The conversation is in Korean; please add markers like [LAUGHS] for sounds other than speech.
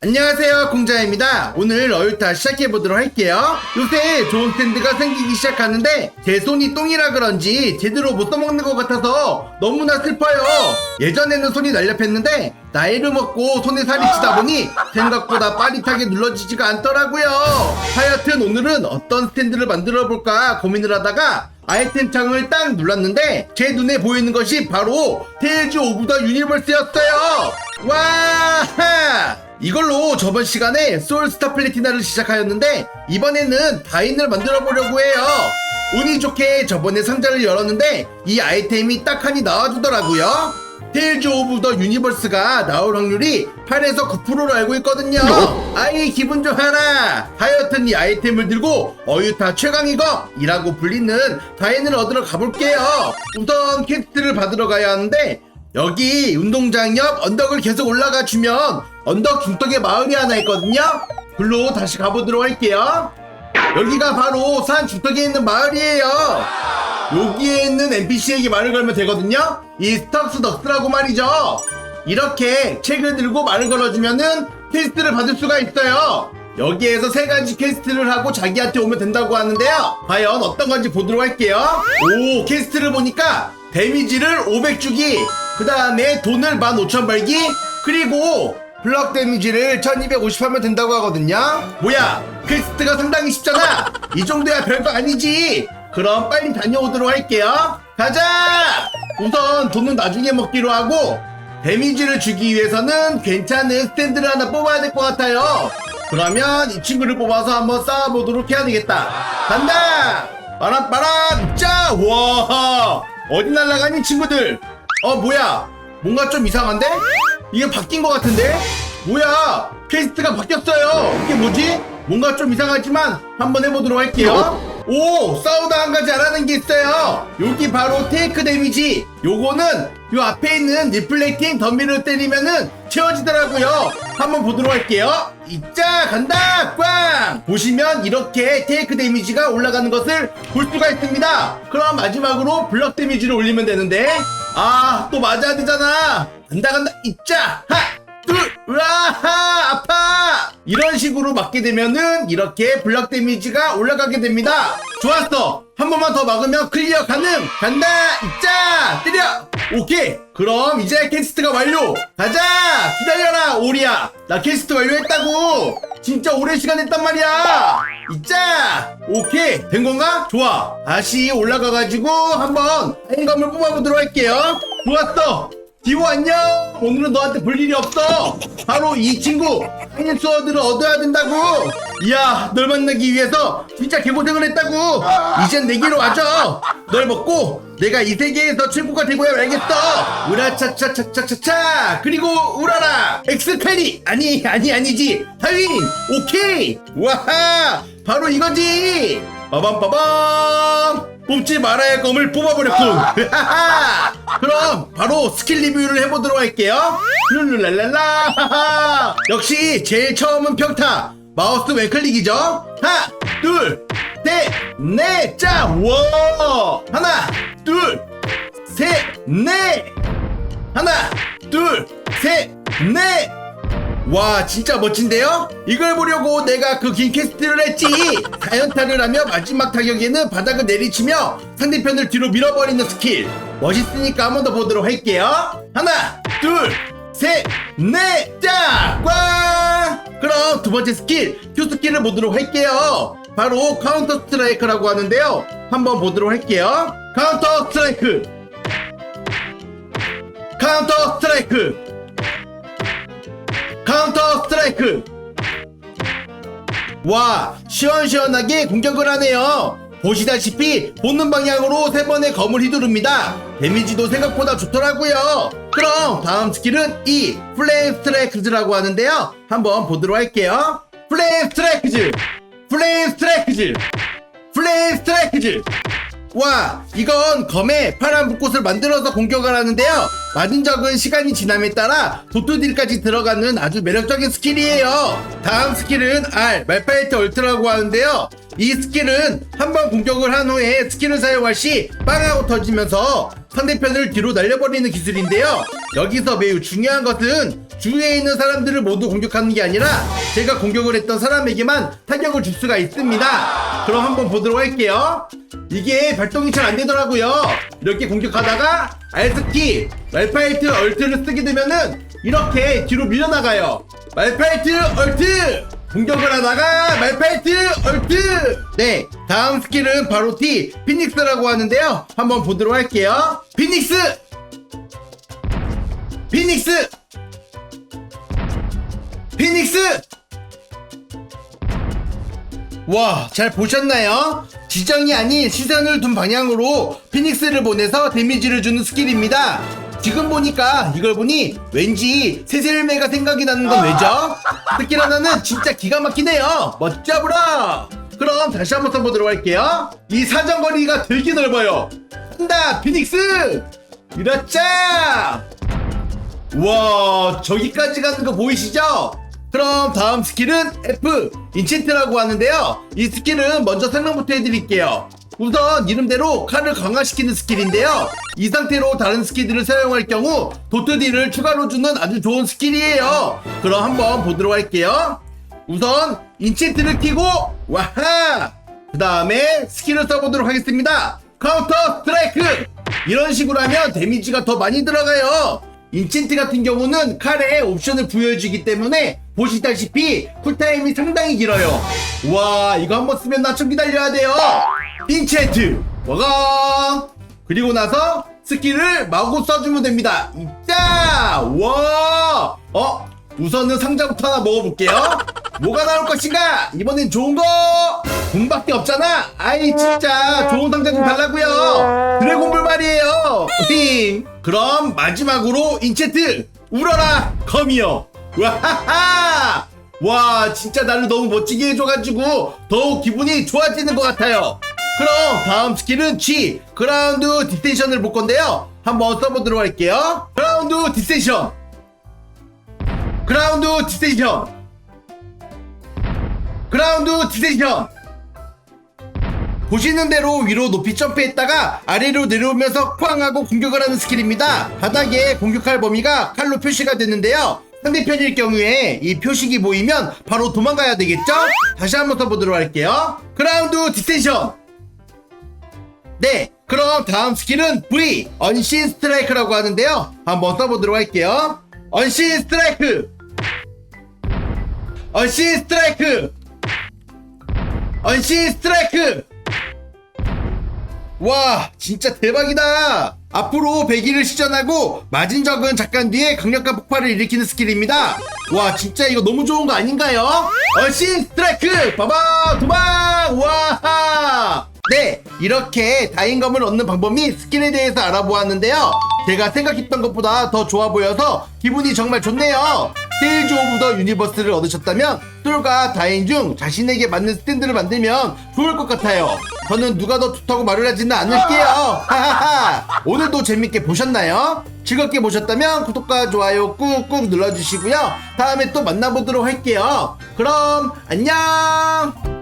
안녕하세요 공자입니다. 오늘 어유타 시작해보도록 할게요. 요새 좋은 스탠드가 생기기 시작하는데 제 손이 똥이라 그런지 제대로 못 써먹는 것 같아서 너무나 슬퍼요. 예전에는 손이 날렵했는데 나이를 먹고 손에 살이 치다 보니 생각보다 빠릿하게 눌러지지가 않더라고요. 하여튼 오늘은 어떤 스탠드를 만들어 볼까 고민을 하다가 아이템 창을 딱 눌렀는데 제 눈에 보이는 것이 바로 테일즈 오브 더 유니버스였어요. 와 이걸로 저번 시간에 소울스타 플래티나를 시작하였는데 이번에는 다인을 만들어 보려고 해요. 운이 좋게 저번에 상자를 열었는데 이 아이템이 딱 하니 나와주더라고요. 테일즈 오브 더 유니버스가 나올 확률이 8에서 9%로 알고 있거든요. 아이 기분 좋아라. 하여튼 이 아이템을 들고 어유타 최강이거 이라고 불리는 다인을 얻으러 가볼게요. 우선 퀘스트를 받으러 가야 하는데 여기 운동장 옆 언덕을 계속 올라가 주면 언덕 중턱에 마을이 하나 있거든요. 글로 다시 가보도록 할게요. 여기가 바로 산 중턱에 있는 마을이에요. 여기에 있는 NPC에게 말을 걸면 되거든요. 이 스탁스 덕스라고 말이죠. 이렇게 책을 들고 말을 걸어주면은 퀘스트를 받을 수가 있어요. 여기에서 세 가지 퀘스트를 하고 자기한테 오면 된다고 하는데요. 과연 어떤 건지 보도록 할게요. 오, 퀘스트를 보니까 데미지를 500 주기, 그 다음에 돈을 15,000 벌기, 그리고 블럭 데미지를 1250 하면 된다고 하거든요. 뭐야, 퀘스트가 상당히 쉽잖아. 이 정도야 별거 아니지. 그럼 빨리 다녀오도록 할게요. 가자! 우선 돈은 나중에 먹기로 하고, 데미지를 주기 위해서는 괜찮은 스탠드를 하나 뽑아야 될 것 같아요. 그러면 이 친구를 뽑아서 한번 쌓아보도록 해야 되겠다. 간다! 바람바람 짜! 와! 어디 날아가니 친구들? 어 뭐야? 뭔가 좀 이상한데? 이게 바뀐 것 같은데? 뭐야? 퀘스트가 바뀌었어요. 이게 뭐지? 뭔가 좀 이상하지만 한번 해보도록 할게요. 오! 싸우다 한 가지 알아낸 게 있어요. 여기 바로 테이크 데미지. 요거는 요 앞에 있는 리플렉팅 덤비를 때리면은 채워지더라고요. 한번 보도록 할게요. 이자 간다 꽝! 보시면 이렇게 테이크 데미지가 올라가는 것을 볼 수가 있습니다. 그럼 마지막으로 블럭 데미지를 올리면 되는데 아 또 맞아야 되잖아. 간다 간다 이자 하! 둘, 으아 하, 아파! 이런 식으로 맞게 되면은 이렇게 블럭 데미지가 올라가게 됩니다. 좋았어! 한 번만 더 막으면 클리어 가능! 간다! 있자! 때려! 오케이! 그럼 이제 캐스트가 완료! 가자! 기다려라, 오리야! 나 캐스트 완료했다고! 진짜 오랜 시간 했단 말이야! 있자! 오케이! 된 건가? 좋아! 다시 올라가가지고 한번 행감을 뽑아보도록 할게요! 좋았어! 디오 안녕! 오늘은 너한테 볼 일이 없어! 바로 이 친구! 하인 스워드를 얻어야 된다고! 이야, 널 만나기 위해서 진짜 개고생을 했다고! 이젠 내게로 와줘! 널 먹고 내가 이 세계에서 최고가 되고야 말겠어! 우라차차차차차차! 그리고 우라라! 엑스페리! 아니, 아니, 아니지! 하인! 오케이! 와하! 바로 이거지! 빠밤빠밤! 뽑지 말아야 할 검을 뽑아버렸군! [LAUGHS] 그럼 바로 스킬 리뷰를 해보도록 할게요. 룰루랄랄라. [LAUGHS] 역시 제일 처음은 평타. 마우스 왼클릭이죠. 하나, 둘, 셋, 넷, 자, 와. 하나, 둘, 셋, 넷. 하나, 둘, 셋, 넷. 와 진짜 멋진데요? 이걸 보려고 내가 그긴 퀘스트를 했지. 다연타를 하며 마지막 타격에는 바닥을 내리치며 상대편을 뒤로 밀어버리는 스킬. 멋있으니까 한 번 더 보도록 할게요. 하나 둘셋넷자 꽝! 그럼 두 번째 스킬 Q 스킬을 보도록 할게요. 바로 카운터 스트라이크라고 하는데요. 한번 보도록 할게요. 카운터 스트라이크. 카운터 스트라이크 카운터 스트라이크. 와 시원시원하게 공격을 하네요. 보시다시피 보는 방향으로 세 번의 검을 휘두릅니다. 데미지도 생각보다 좋더라고요. 그럼 다음 스킬은 이 플레임 스트라이크즈라고 하는데요. 한번 보도록 할게요. 플레임 스트라이크즈. 플레임 스트라이크즈. 플레임 스트라이크즈. 와 이건 검에 파란 불꽃을 만들어서 공격을 하는데요 맞은 적은 시간이 지남에 따라 도토딜까지 들어가는 아주 매력적인 스킬이에요. 다음 스킬은 R 말파이트 얼트라고 하는데요. 이 스킬은 한 번 공격을 한 후에 스킬을 사용할 시 빵하고 터지면서 상대편을 뒤로 날려버리는 기술인데요. 여기서 매우 중요한 것은 주위에 있는 사람들을 모두 공격하는 게 아니라 제가 공격을 했던 사람에게만 타격을 줄 수가 있습니다. 그럼 한번 보도록 할게요. 이게 발동이 잘 안 되더라고요. 이렇게 공격하다가 R스키, 말파이트 얼트를 쓰게 되면은 이렇게 뒤로 밀려나가요. 말파이트 얼트! 공격을 하다가 말파이트 얼트! 네, 다음 스킬은 바로 T, 피닉스라고 하는데요. 한번 보도록 할게요. 피닉스! 피닉스! 피닉스! 와, 잘 보셨나요? 지정이 아닌 시선을 둔 방향으로 피닉스를 보내서 데미지를 주는 스킬입니다. 지금 보니까 이걸 보니 왠지 새셀매가 생각이 나는 건 왜죠? 스킬 하나는 진짜 기가 막히네요. 멋져보라! 그럼 다시 한번 써보도록 할게요. 이 사정거리가 되게 넓어요. 한다, 피닉스! 이렇자! 와 저기까지 가는 거 보이시죠? 그럼 다음 스킬은 F 인챈트라고 하는데요. 이 스킬은 먼저 설명부터 해드릴게요. 우선 이름대로 칼을 강화시키는 스킬인데요. 이 상태로 다른 스킬들을 사용할 경우 도트 D를 추가로 주는 아주 좋은 스킬이에요. 그럼 한번 보도록 할게요. 우선 인챈트를 키고 와하! 그 다음에 스킬을 써보도록 하겠습니다. 카운터 스트라이크! 이런 식으로 하면 데미지가 더 많이 들어가요. 인챈트 같은 경우는 칼에 옵션을 부여해주기 때문에 보시다시피 쿨타임이 상당히 길어요. 와 이거 한번 쓰면 나좀 기다려야 돼요. 인챈트. 와가 그리고 나서 스킬을 마구 써주면 됩니다. 이짜 와. 어? 우선은 상자부터 하나 먹어볼게요. 뭐가 나올 것인가? 이번엔 좋은 거. 돈밖에 없잖아. 아이 진짜 좋은 상자 좀 달라고요. 드래곤볼 말이에요. 띵. 그럼 마지막으로 인체트. 울어라. 거미요 와하하! 와 진짜 나를 너무 멋지게 해줘가지고 더욱 기분이 좋아지는 것 같아요. 그럼 다음 스킬은 G 그라운드 디텐션을 볼 건데요. 한번 써보도록 할게요. 그라운드 디텐션. 그라운드 디텐션. 그라운드 디텐션. 보시는 대로 위로 높이 점프했다가 아래로 내려오면서 쾅 하고 공격을 하는 스킬입니다. 바닥에 공격할 범위가 칼로 표시가 되는데요. 상대편일 경우에 이 표식이 보이면 바로 도망가야 되겠죠? 다시 한번 써보도록 할게요. 그라운드 디텐션 네, 그럼 다음 스킬은 V 언신 스트라이크라고 하는데요. 한번 써보도록 할게요. 언신 스트라이크 언신 스트라이크 언신 스트라이크 와 진짜 대박이다 앞으로 배기를 시전하고 맞은 적은 잠깐 뒤에 강력한 폭발을 일으키는 스킬입니다 와 진짜 이거 너무 좋은 거 아닌가요? 얼씬 스트라이크 봐봐 도망 와 네, 이렇게 다인검을 얻는 방법이 스킬에 대해서 알아보았는데요. 제가 생각했던 것보다 더 좋아 보여서 기분이 정말 좋네요. 테일즈 오브 더 유니버스를 얻으셨다면 똘과 다인 중 자신에게 맞는 스탠드를 만들면 좋을 것 같아요. 저는 누가 더 좋다고 말을 하지는 않을게요. [LAUGHS] 하하하. 오늘도 재밌게 보셨나요? 즐겁게 보셨다면 구독과 좋아요 꾹꾹 눌러주시고요. 다음에 또 만나보도록 할게요. 그럼 안녕!